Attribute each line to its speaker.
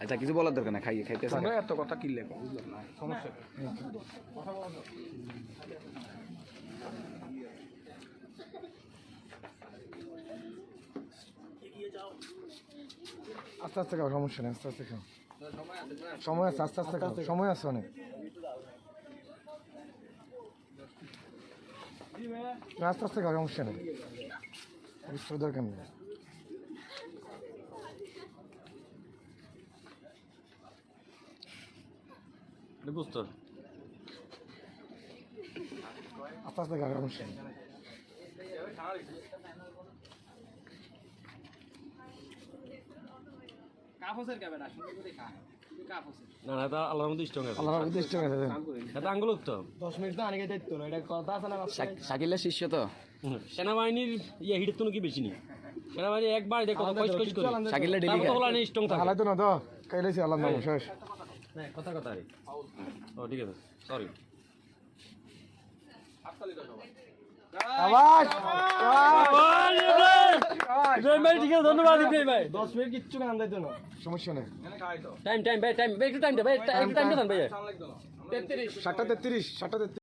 Speaker 1: আচ্ছা কিছু বলার দরকার না খাইয়ে খাইতেছে
Speaker 2: আমরা এত কথা কি লেখো বুঝলাম না? সমস্যা আস্তে আস্তে খাও সমস্যা নেই আস্তে আস্তে খাও। সময় আছে আস্তে আস্তে খাও সময় আছে অনেক। আস্তে আস্তে খাও সমস্যা নেই। বুঝতে দরকার নেই।
Speaker 1: বুঝতো।
Speaker 2: আস্তে আস্তে খাও সমস্যা নেই।
Speaker 3: না না এটা আল্লাহর মধ্যে স্ট্রং আছে।
Speaker 2: আল্লাহ উদ্দেশ্য আছে।
Speaker 3: এটা আঙ্গুল তো।
Speaker 2: দশ মিনিট তো আনিকে দায়িত্ব না এটা কথা আছে না
Speaker 1: শাকিলের শিষ্য তো।
Speaker 3: সেনাবাহিনীর ইয়ে তো কি বেশি নেই। সেনাবাহিনী একবার দেখো করে।
Speaker 1: ডেলি
Speaker 3: হলো স্ট্রং থাকে।
Speaker 2: না তো। কাইলেছি আল্লাহ নাম শেষ।
Speaker 3: কথা কথা রে। ও ঠিক আছে। সরি
Speaker 2: আবাস
Speaker 3: ইব্রাহিম ভাই ঠিক আছে ধন্যবাদ ইব্রাহিম ভাই।
Speaker 2: দশ মিনিট কিচ্ছু কান দাইতো না। সমস্যা নেই।
Speaker 3: টাইম টাইম ভাই টাইম একটু টাইম দে ভাই একটু টাইম দেন ভাই।
Speaker 2: সাতটা তেত্রিশ সাতটা তেত্রিশ।